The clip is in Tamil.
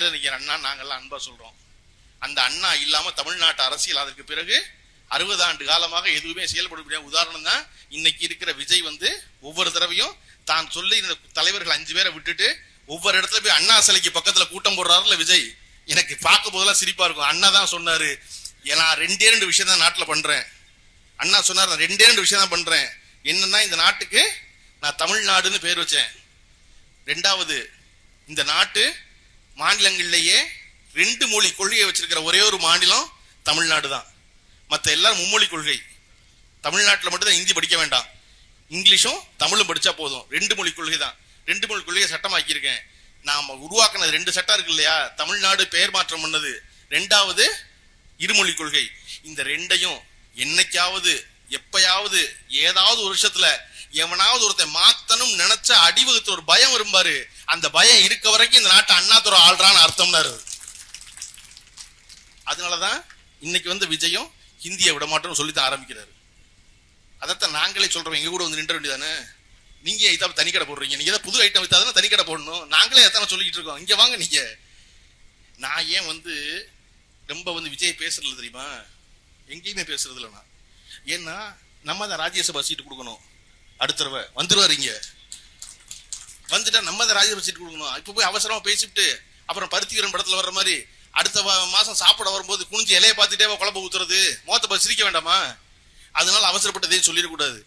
பேரறிஞர் அண்ணா நாங்கெல்லாம் அன்பா சொல்றோம். அந்த அண்ணா இல்லாம தமிழ்நாட்டு அரசியல் அதற்கு பிறகு அறுபது ஆண்டு காலமாக எதுவுமே செயல்பட முடியாது உதாரணம் தான் இன்னைக்கு இருக்கிற விஜய் வந்து ஒவ்வொரு தடவையும் தான் சொல்லி இந்த தலைவர்கள் அஞ்சு பேரை விட்டுட்டு ஒவ்வொரு இடத்துல போய் அண்ணா சிலைக்கு பக்கத்துல கூட்டம் போடுறாருல விஜய்? எனக்கு பார்க்கும் போதெல்லாம் சிரிப்பா இருக்கும். அண்ணா தான் சொன்னாரு "ஏன் நான் ரெண்டே ரெண்டு விஷயம் தான் நாட்டுல பண்றேன். அண்ணா சொன்னார் நான் ரெண்டே ரெண்டு விஷயம் தான் பண்றேன். என்னன்னா இந்த நாட்டுக்கு நான் தமிழ்நாடுன்னு பேர் வச்சேன். ரெண்டாவது இந்த நாட்டு மாநிலங்கள்லயே ரெண்டு மொழி கொள்கையை வச்சிருக்கிற ஒரே ஒரு மாநிலம் தமிழ்நாடு தான் மற்ற எல்லாரும் மும்மொழி கொள்கை. தமிழ்நாட்டில் மட்டும்தான் ஹிந்தி படிக்க வேண்டாம். இங்கிலீஷும் தமிழும் படித்தா போதும். ரெண்டு மொழி கொள்கை தான் ரெண்டு மொழி கொள்கையை சட்டமாக்கியிருக்கேன். நாம் உருவாக்குனது ரெண்டு சட்டம் இருக்கு இல்லையா? தமிழ்நாடு பெயர் மாற்றம் பண்ணது. ரெண்டாவது இருமொழி கொள்கை. இந்த ரெண்டையும் என்னைக்காவது எப்பயாவது ஏதாவது ஒரு வருஷத்துல எவனாவது ஒருத்தன் மாத்தணும் நினைச்ச அடிவகுத்து ஒரு பயம் வரும்பாரு அந்த பயம் இருக்க வரைக்கும் இந்த நாட்டை அண்ணாதுரை ஆள்றான்னு அர்த்தம்னாரு. அதனாலதான் இன்னைக்கு வந்து விஜயம் ஹிந்தியை விட மாட்டோம்னு சொல்லித்தான் ஆரம்பிக்கிறாரு. அதைத்தான் நாங்களே சொல்றோம் எங்க கூட வந்து நின்ற வேண்டியதானே நீங்க இதை தனி கடை போடுறீங்க? நீங்க ஏதாவது புது ஐட்டம் வித்தாதானே தனி கடை போடணும். நாங்களே எத்தனை சொல்லிக்கிட்டு இருக்கோம். இங்க வாங்க நீங்க. நான் ஏன் வந்து ரொம்ப வந்து விஜய் பேசுறது தெரியுமா? எங்கேயுமே பேசுறது இல்லைண்ணா ஏன்னா நம்ம தான் ராஜ்யசபா சீட்டு கொடுக்கணும். அடுத்த தடவை வந்துருவாரு இங்கே. வந்துட்டா நம்ம தான் ராஜ்யசபா சீட்டு கொடுக்கணும். இப்ப போய் அவசரமா பேசிவிட்டு அப்புறம் பருத்திகரன் படத்துல வர்ற மாதிரி அடுத்த மாசம் சாப்பிட வரும்போது குனிஞ்சு இலையை பார்த்துட்டே குழம்பு ஊத்துறது மோத்த சிரிக்க வேண்டாமா? அதனால அவசரப்பட்டதையும் சொல்லிடக்கூடாது.